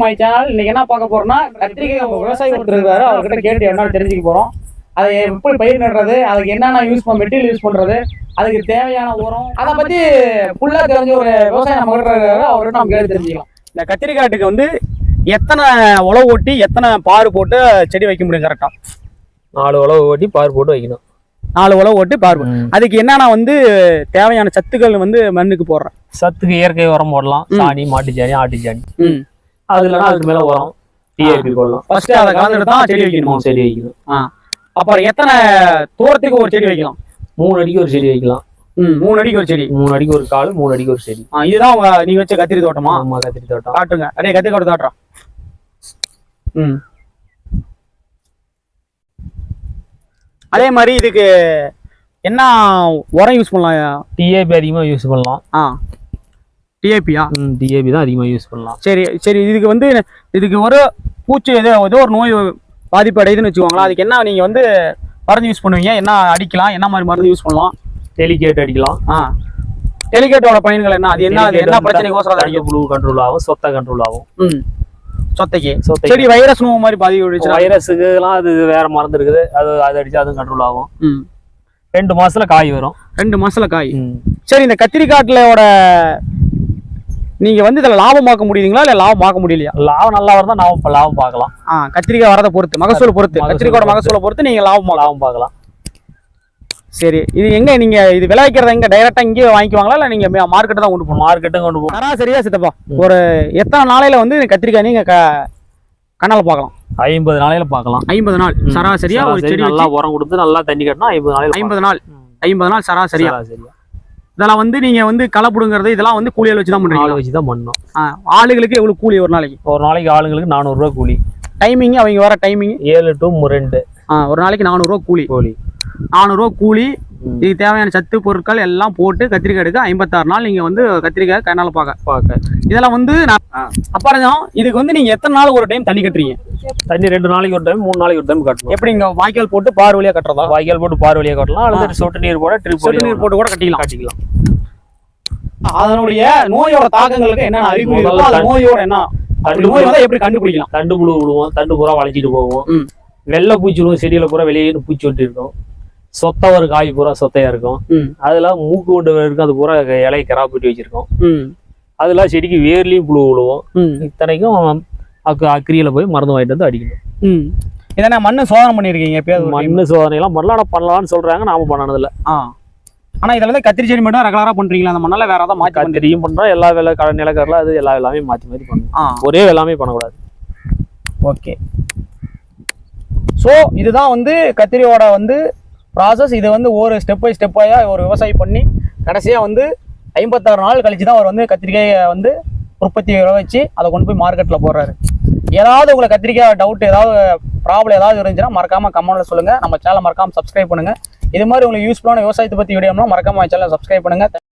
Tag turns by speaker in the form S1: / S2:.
S1: My channel இன்னைக்கு என்ன பார்க்க போறோம்னா கத்திரிக்காய் விவசாயி ஒருத்தர் இருக்காரு அவர்கிட்ட கேட்டு என்ன தெரிஞ்சுக்க போறோம். அதை எப்படி பயிர் நடுறது அதுக்கு என்னென்ன யூஸ் பண்ண மெட்டீரியல் யூஸ் பண்றது அதுக்கு தேவையான உரம் அதை பத்தி ஃபுல்லா தெரிஞ்ச ஒரு விவசாயி நம்ம கிட்ட இருக்காரு. அவர்கிட்ட நம்ம கேட்டு தெரிஞ்சுக்கலாம். இந்த கத்திரிக்காட்டுக்கு வந்து எத்தனை உழவு ஓட்டி எத்தனை பாரு போட்டு செடி வைக்க முடியும் கரெக்டா
S2: நாலு உழவு ஓட்டி பார் போட்டு வைக்கணும்.
S1: நாலு உழவு ஓட்டி பாரு அதுக்கு என்னென்ன வந்து தேவையான சத்துக்கள் வந்து மண்ணுக்கு போடுறேன்
S2: சத்துக்கு இயற்கை உரம் போடலாம். சாணி மாட்டு சாணி ஆட்டு சாணி அது இல்லைன்னா அதுக்கு மேல உரம் டிஏபி போடலாம்
S1: ஃபர்ஸ்ட் அதை கலந்துட்டு தான் செடி வைக்கணும்?
S2: செடி வைக்கணும்.
S1: அப்புறம் எத்தனை தூரத்துக்கு ஒரு செடி வைக்கலாம்?
S2: மூணு அடிக்கு ஒரு செடி வைக்கலாம்.
S1: ம் மூணு அடிக்கு ஒரு செடி.
S2: மூணு அடிக்கு ஒரு கால் மூணு அடிக்கு ஒரு செடி.
S1: இதுதான் உங்க நீங்க வச்ச கத்திரி தோட்டமா?
S2: ஆமா கத்திரி தோட்டம்.
S1: காட்டுங்க. அப்படியே கத்திரி தோட்டம் காட்டுறோம் ம். அதே மாதிரி இதுக்கு என்ன உரம் யூஸ் பண்ணலாம்?
S2: டிஏபி அதிகமா யூஸ் பண்ணலாம்.
S1: ஆ. டிஏபியா
S2: டிஏபி தான் அதிகமா யூஸ் பண்ணலாம்.
S1: சரி சரி இதுக்கு வந்து இதுக்கு ஒரு பூச்சி ஏதோ ஏதோ ஒரு நோய் பாதிப்பு அடையுதுன்னு வச்சுக்கோங்களேன். அதுக்கு என்ன நீங்க வந்து மருந்து யூஸ் பண்ணுவீங்க? என்ன அடிக்கலாம்? என்ன மாதிரி மருந்து யூஸ் பண்ணலாம்?
S2: டெலிகேட் அடிக்கலாம்.
S1: ஆ. டெலிகேட்டோட பயன்கள் என்ன? அது என்ன அது என்ன பிரச்சனைக்கோசரம் அடிக்கும்?
S2: புழு கண்ட்ரோல் ஆகும் சொத்தை கண்ட்ரோல் ஆகும்.
S1: ம். சொத்தைக்கு.
S2: சொத்தை
S1: செடி வைரஸ் நோவு மாதிரி பாதிப்பு விழுச்சுன்னா
S2: வைரஸுக்கு எல்லாம் அது வேற மருந்து இருக்குது. அது அது அடிச்சா அதுவும் கண்ட்ரோல் ஆகும்.
S1: ம்.
S2: ரெண்டு மாசத்துல காய் வரும்.
S1: ரெண்டு மாசத்துல காய். சரி இந்த கத்திரிக்காட்டுலோட நீங்க வந்து இதுல லாபம் பார்க்க முடியுதுங்களா இல்ல லாபம் பார்க்க முடியலையா?
S2: லாபம் நல்லா இருந்தா நாம லாபம் பார்க்கலாம்.
S1: ஆ கத்திரிக்காய் வரதை பொறுத்து மகசூல் பொறுத்து கத்திரிக்காயோட. மகசூலை பொறுத்து நீங்க லாபம்
S2: லாபம் பார்க்கலாம்.
S1: சரி இது எங்க நீங்க இது விளைவிக்கிறத எங்க டைரக்டா இங்கேயே வாங்கிக்குவாங்களா இல்ல நீங்க மார்க்கெட்டு தான் கொண்டு போகணும்?
S2: மார்க்கெட்டும் கொண்டு போகணும்.
S1: சராசரியா சித்தப்பா. ஒரு எத்தனை நாளையில வந்து கத்திரிக்காய் நீங்க க- கண்ணால பார்க்கலாம்?
S2: ஐம்பது நாளையில பார்க்கலாம்.
S1: ஐம்பது நாள். சராசரியா ஒரு செடி
S2: நல்லா உரம் கொடுத்து நல்லா தண்ணி கட்டினா ஐம்பது நாளையில
S1: ஐம்பது நாள். ஐம்பது நாள் சராசரியா.
S2: சராசரியா.
S1: இதெல்லாம் வந்து நீங்க வந்து களை பிடுங்கிறது இதெல்லாம் வந்து கூலியால் வச்சு தான்
S2: ஆள்
S1: பண்றீங்க
S2: வச்சு தான் பண்ணணும்
S1: ஆளுகளுக்கு எவ்வளவு கூலி ஒரு நாளைக்கு?
S2: ஒரு நாளைக்கு ஆளுங்களுக்கு நானூறு ரூபாய் கூலி.
S1: டைமிங் அவங்க வர டைமிங்
S2: ஏழு டு ரெண்டு.
S1: ஒரு நாளைக்கு நானூறுரூவா கூலி.
S2: கூலி.
S1: நானூறுரூவா கூலி. இதுக்கு தேவையான சத்து பொருட்கள் எல்லாம் போட்டு கத்திரிக்காய் எடுக்க ஐம்பத்தாறு நாள் நீங்க வந்து கத்திரிக்காய் கண்ணால பார்க்க
S2: பார்க்க
S1: இதெல்லாம் வந்து நான் அப்புறம் இதுக்கு வந்து நீங்க எத்தனை நாள் ஒரு டைம் தண்ணி கட்டுறீங்க?
S2: தண்ணி ரெண்டு நாளைக்கு ஒரு டைம் மூணு நாளைக்கு ஒரு டைம் கட்டணும்.
S1: எப்படி இங்க வாய்க்கால் போட்டு பார் வழியா கட்டுறதா?
S2: வாய்க்கால் போட்டு பார் வழியா கட்டலாம் அல்லது சொட்டு நீர் போட ட்ரிப்
S1: சொட்டு நீர் போட்டு கூட கட்டிக்கலாம்.
S2: கட்டிக்கலாம்.
S1: அதனுடைய நோயோட தாக்கங்களுக்கு என்னென்ன அறிகுறி நோயோட என்ன? நோய் வந்தா எப்படி கண்டுபிடிக்கலாம்?
S2: தண்டு புழு விடுவோம் தண்டு பூரா வளைச்சிட்டு போவோம். வெள்ளை பூச்சி விடுவோம் செடியில பூரா வெளியே பூச்சி ஒட்டி இருக்கும் சொத்த ஒரு காய் பூரா சொத்தையா இருக்கும். அதுல மூக்கு கொண்டு இருக்கும். அது பூரா இலை கராப்பிட்டு வச்சிருக்கோம்.
S1: ம்.
S2: அதெல்லாம் செடிக்கு வேர்லயும் புழு விழுவோம். இத்தனைக்கும் அக்கு அக்கிரியில போய் மருந்து வாங்கிட்டு வந்து அடிக்கணும்.
S1: ம். இதென்ன மண்ணு சோதனை பண்ணிருக்கீங்க எப்பயாவது?
S2: மண்ணு சோதனை எல்லாம் ஆனா பண்ணலாம்னு சொல்றாங்க. நாம பண்ணனதில்ல.
S1: ஆ. ஆனா இதுல வந்து கத்திரி செடி மட்டும் ரெகுலரா பண்றீங்களா? அந்த மண்ணால வேற ஏதாவது மாத்தி கத்திரி
S2: கத்திரியும் பண்றோம் எல்லா வேலை கடை நிலக்கரில் அது எல்லா எல்லாமே மாத்தி மாத்தி பண்ணணும் ஒரே எல்லாமே பண்ணக்கூடாது.
S1: ஓகே. ஸோ இதுதான் வந்து கத்திரியோட வந்து ப்ராசஸ் இது வந்து ஒரு ஸ்டெப் பை ஸ்டெப்பாக ஒரு விவசாயி பண்ணி கடைசியாக வந்து ஐம்பத்தாறு நாள் கழிச்சு தான் அவர் வந்து கத்திரிக்காயை வந்து உற்பத்தி வச்சு அதை கொண்டு போய் மார்க்கெட்டில் போடுறாரு. ஏதாவது உங்களை கத்திரிக்காய் டவுட் ஏதாவது ப்ராப்ளம் ஏதாவது இருந்துச்சுன்னா மறக்காமல் கமெண்ட்டில் சொல்லுங்க. நம்ம சேனலை மறக்காமல் சப்ஸ்கிரைப் பண்ணுங்க. இது மாதிரி உங்களுக்கு யூஸ்ஃபுல்லான விவசாயத்தை பற்றி வீடியோம்னா மறக்காமல் சேனலை சப்ஸ்கிரைப் பண்ணுங்கள்